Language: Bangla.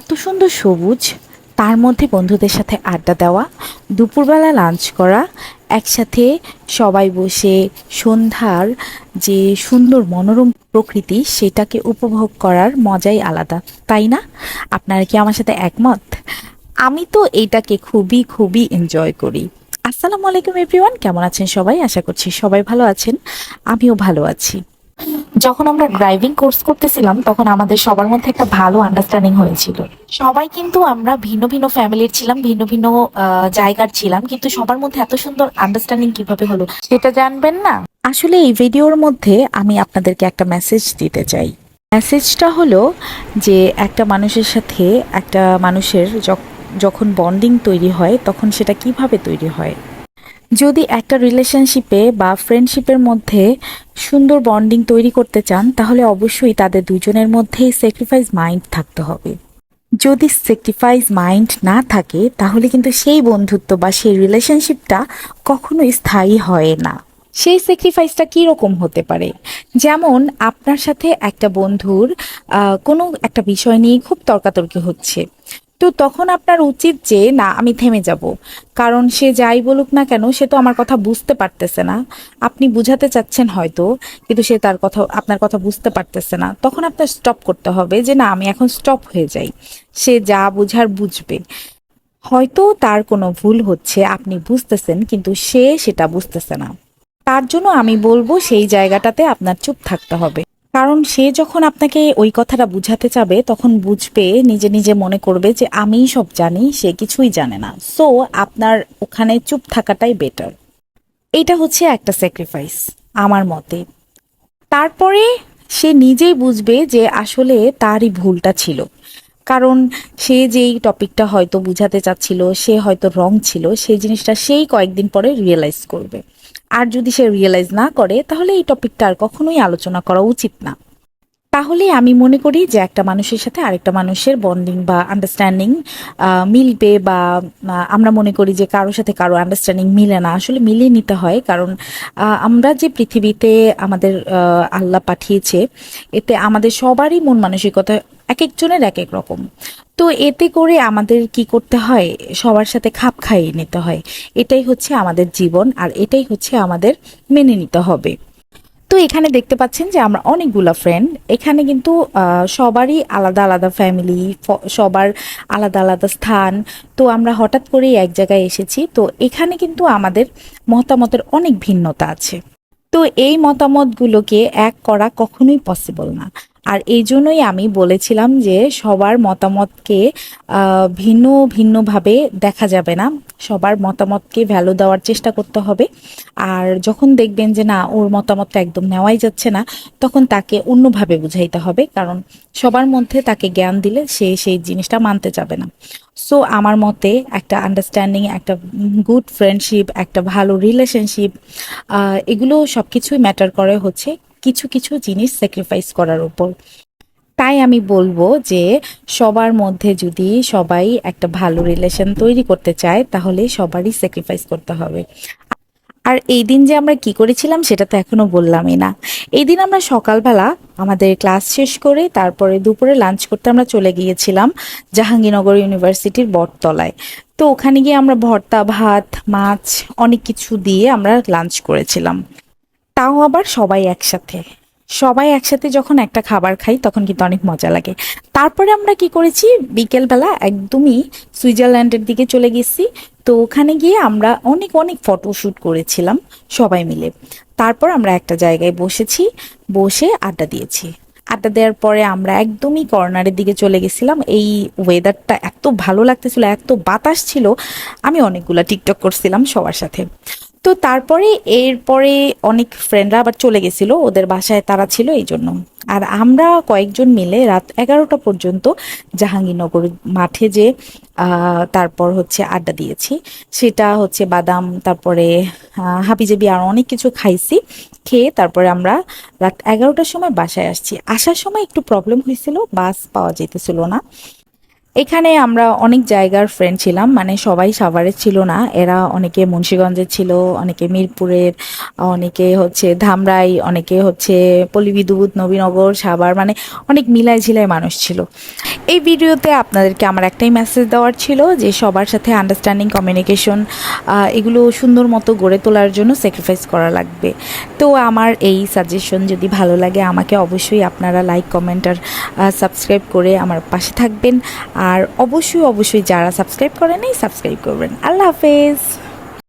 এত সুন্দর সবুজ, তার মধ্যে বন্ধুদের সাথে আড্ডা দেওয়া, দুপুরবেলা লাঞ্চ করা, একসাথে সবাই বসে সন্ধ্যার যে সুন্দর মনোরম প্রকৃতি সেটাকে উপভোগ করার মজাই আলাদা, তাই না? আপনারা কি আমার সাথে একমত? আমি তো এইটাকে খুবই খুবই এনজয় করি। আসসালামু আলাইকুম এভরিওয়ান কেমন আছেন সবাই? আশা করছি সবাই ভালো আছেন, আমিও ভালো আছি। যখন আমরা ড্রাইভিং কোর্স করতেছিলাম, তখন আমাদের সবার মধ্যে একটা ভালো আন্ডারস্ট্যান্ডিং হয়েছিল। সবাই কিন্তু আমরা ভিন্ন ভিন্ন ফ্যামিলির ছিলাম, ভিন্ন ভিন্ন জায়গার ছিলাম, কিন্তু সবার মধ্যে এত সুন্দর আন্ডারস্ট্যান্ডিং কীভাবে হলো সেটা জানবেন না? আসলে এই ভিডিওর মধ্যে আমি আপনাদেরকে একটা মেসেজ দিতে চাই। মেসেজটা হলো যে একটা মানুষের সাথে একটা মানুষের যখ- যখন বন্ডিং তৈরি হয়, তখন সেটা কীভাবে তৈরি হয়? যদি একটা রিলেশনশিপে বা ফ্রেন্ডশিপের মধ্যে সুন্দর বন্ডিং তৈরি করতে চান, তাহলে অবশ্যই তাদের দুজনের মধ্যেই স্যাক্রিফাইস মাইন্ড থাকতে হবে। যদি স্যাক্রিফাইস মাইন্ড না থাকে, তাহলে কিন্তু সেই বন্ধুত্ব বা সেই রিলেশনশিপটা কখনোই স্থায়ী হয় না। সেই স্যাক্রিফাইসটা কীরকম হতে পারে? যেমন আপনার সাথে একটা বন্ধুর কোনো একটা বিষয় নিয়ে খুব তর্কাতর্কি হচ্ছে। তো তখন আপনার উচিত যে, না, আমি থেমে যাব। কারণ সে যাই বলুক না কেন, সে তো আমার কথা বুঝতে পারতেছে না। আপনি বুঝাতে চাচ্ছেন হয়তো, কিন্তু সে তার কথা, আপনার কথা বুঝতে পারতেছে না। তখন আপনার স্টপ করতে হবে যে, না, আমি এখন স্টপ হয়ে যাই। সে যা বুঝার বুঝবে। হয়তো তার কোনো ভুল হচ্ছে, আপনি বুঝতেছেন, কিন্তু সে সেটা বুঝতেছে না। তার জন্য আমি বলব, সেই জায়গাটাতে আপনার চুপ থাকতে হবে। কারণ সে যখন আপনাকে ওই কথাটা বুঝাতে চাবে, তখন বুঝবে, নিজে নিজে মনে করবে যে, আমিই সব জানি, সে কিছুই জানে না। সো আপনার ওখানে চুপ থাকাটাই বেটার এইটা হচ্ছে একটা স্যাক্রিফাইস আমার মতে। তারপরে সে নিজেই বুঝবে যে, আসলে তারই ভুলটা ছিল। কারণ সে যেই টপিকটা হয়তো বুঝাতে চাচ্ছিল, সে হয়তো রং ছিল, সেই জিনিসটা সেই কয়েকদিন পরে রিয়েলাইজ করবে। আর যদি সে রিয়েলাইজ না করে, তাহলে এই টপিকটা আর কখনোই আলোচনা করা উচিত না। তাহলে আমি মনে করি যে একটা মানুষের সাথে আরেকটা মানুষের বন্ডিং বা আন্ডারস্ট্যান্ডিং মিলবে বা আমরা মনে করি যে কারোর সাথে কারও আন্ডারস্ট্যান্ডিং মিলে না। আসলে মিলিয়ে নিতে হয়, কারণ আমরা যে পৃথিবীতে আমাদের আল্লাহ পাঠিয়েছে, এতে আমাদের সবারই মন মানসিকতা এক একজনের এক এক রকম। তো এতে করে আমাদের কি করতে হয়? সবার সাথে খাপ খাইয়ে নিতে হয়। এটাই হচ্ছে আমাদের জীবন আর এটাই হচ্ছে আমাদের মেনে নিতে হবে। তো এখানে দেখতে পাচ্ছেন যে আমরা অনেকগুলো ফ্রেন্ড এখানে কিন্তু সবারই আলাদা আলাদা ফ্যামিলি সবার আলাদা আলাদা স্থান। তো আমরা হঠাৎ করেই এক জায়গায় এসেছি। তো এখানে কিন্তু আমাদের মতামতের অনেক ভিন্নতা আছে। তো এই মতামতগুলোকে এক করা কখনোই পসিবল না। আর এই জন্যই আমি বলেছিলাম যে সবার মতামতকে ভিন্ন ভিন্নভাবে দেখা যাবে না। সবার মতামতকে ভ্যালু দেওয়ার চেষ্টা করতে হবে। আর যখন দেখবেন যে না, ওর মতামতটা একদম নেওয়াই যাচ্ছে না, তখন তাকে অন্যভাবে বুঝাইতে হবে। কারণ সবার মধ্যে তাকে জ্ঞান দিলে সে সেই জিনিসটা মানতে যাবে না। সো আমার মতে একটা আন্ডারস্ট্যান্ডিং একটা গুড ফ্রেন্ডশিপ একটা ভালো রিলেশনশিপ এগুলো সব কিছুই ম্যাটার করে হচ্ছে কিছু কিছু জিনিস স্যাক্রিফাইস করার উপর। তাই আমি বলব যে সবার মধ্যে যদি সবাই একটা ভালো রিলেশন তৈরি করতে চায়, তাহলে সবারই স্যাক্রিফাইস করতে হবে। আর এই দিন যে আমরা কি করেছিলাম, সেটা তো এখনও বললামই না। এই দিন আমরা সকালবেলা আমাদের ক্লাস শেষ করে তারপরে দুপুরে লাঞ্চ করতে আমরা চলে গিয়েছিলাম জাহাঙ্গীরনগর ইউনিভার্সিটির বটতলায়। তো ওখানে গিয়ে আমরা ভর্তা, ভাত, মাছ, অনেক কিছু দিয়ে আমরা লাঞ্চ করেছিলাম। তাও আবার সবাই একসাথে। সবাই একসাথে যখন একটা খাবার খাই, তখন কিন্তু অনেক মজা লাগে। তারপরে আমরা কি করেছি? বিকেলবেলা একদমই সুইজারল্যান্ডের দিকে চলে গেছি। তো ওখানে গিয়ে আমরা অনেক অনেক ফটোশ্যুট করেছিলাম সবাই মিলে। তারপর আমরা একটা জায়গায় বসেছি, বসে আড্ডা দিয়েছি। আড্ডা দেওয়ার পরে আমরা একদমই কর্নারের দিকে চলে গেছিলাম। এই ওয়েদারটা এত ভালো লাগতেছিল, এত বাতাস ছিল, আমি অনেকগুলা টিকটক করছিলাম সবার সাথে। তো তারপরে এরপরে অনেক ফ্রেন্ডরা আবার চলে গেছিল, ওদের বাসায় তারা ছিল এই জন্য। আর আমরা কয়েকজন মিলে রাত এগারোটা পর্যন্ত জাহাঙ্গীরনগর মাঠে যে তারপর হচ্ছে আড্ডা দিয়েছি। সেটা হচ্ছে বাদাম, তারপরে হাবিজাবি আর অনেক কিছু খাইছি, খেয়ে তারপরে আমরা রাত এগারোটার সময় বাসায় আসছি। আসার সময় একটু প্রবলেম হয়েছিল, বাস পাওয়া যেতেছিল না। এখানে আমরা অনেক জায়গার ফ্রেন্ড ছিলাম মানে সবাই সাভারের ছিল না। এরা অনেকে মুন্সীগঞ্জের ছিল, অনেকে মিরপুরের, অনেকে হচ্ছে ধামরাই, অনেকে হচ্ছে পল্লীবিদ্যুৎ, নবীনগর, সাভার মানে অনেক মিলাই ঝিলাই মানুষ ছিল। এই ভিডিওতে আপনাদেরকে আমার একটাই মেসেজ দেওয়ার ছিল যে সবার সাথে আন্ডারস্ট্যান্ডিং কমিউনিকেশন এগুলো সুন্দর মতো গড়ে তোলার জন্য স্যাক্রিফাইস করা লাগবে। তো আমার এই সাজেশন যদি ভালো লাগে, আমাকে অবশ্যই আপনারা লাইক কমেন্ট আর সাবস্ক্রাইব করে আমার পাশে থাকবেন। আর অবশ্যই অবশ্যই যারা সাবস্ক্রাইব করেন সাবস্ক্রাইব করবেন। আল্লাহ হাফেজ।